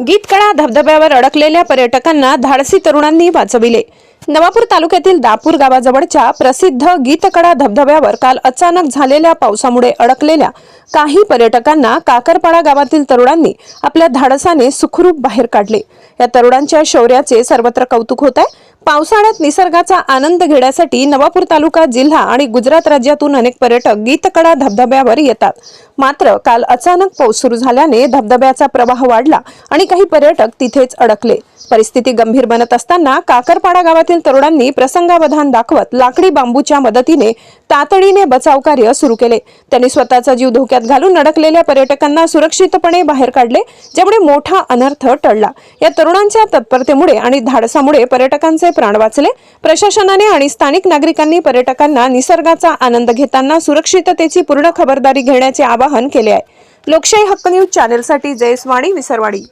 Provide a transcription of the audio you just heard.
गीतकडा धबधब्यावर अडकलेल्या पर्यटकांना धाडसी तरुणांनी वाचविले. नवापूर तालुक्यातील दापूर गावाजवळच्या प्रसिद्ध गीतकडा धबधब्यावर काल अचानक झालेल्या पावसामुळे अडकलेल्या काही पर्यटकांना काकरपाडा गावातील तरुणांनी आपल्या धाडसाने सुखरूप बाहेर काढले. या तरुणांच्या शौर्याचे सर्वत्र कौतुक होत आहे पावसाळ्यात निसर्गाचा आनंद घेण्यासाठी नवापूर तालुका जिल्हा आणि गुजरात राज्यातून अनेक पर्यटक गीतकडा धबधब्यावर येतात. मात्र काल अचानक पाऊस सुरू झाल्याने धबधब्याचा प्रवाह वाढला आणि काही पर्यटक तिथेच अडकले. परिस्थिती गंभीर बनत असताना काकरपाडा गावातील तरुणांनी प्रसंगावधान दाखवत लाकडी बांबूच्या मदतीने तातडीने बचाव कार्य सुरू केले. त्यांनी स्वतःचा जीव धोक्यात घालून अडकलेल्या पर्यटकांना सुरक्षितपणे बाहेर काढले ज्यामुळे मोठा अनर्थ टळला. या तरुणांच्या तत्परतेमुळे आणि धाडसामुळे पर्यटकांचे प्राण वाचले. प्रशासनाने आणि स्थानिक नागरिकांनी पर्यटकांना निसर्गाचा आनंद घेताना सुरक्षिततेची पूर्ण खबरदारी घेण्याचे आवाहन केले आहे. लोकशाही हक्क न्यूज चॅनेलसाठी जयस्वाणी विसरवाडी.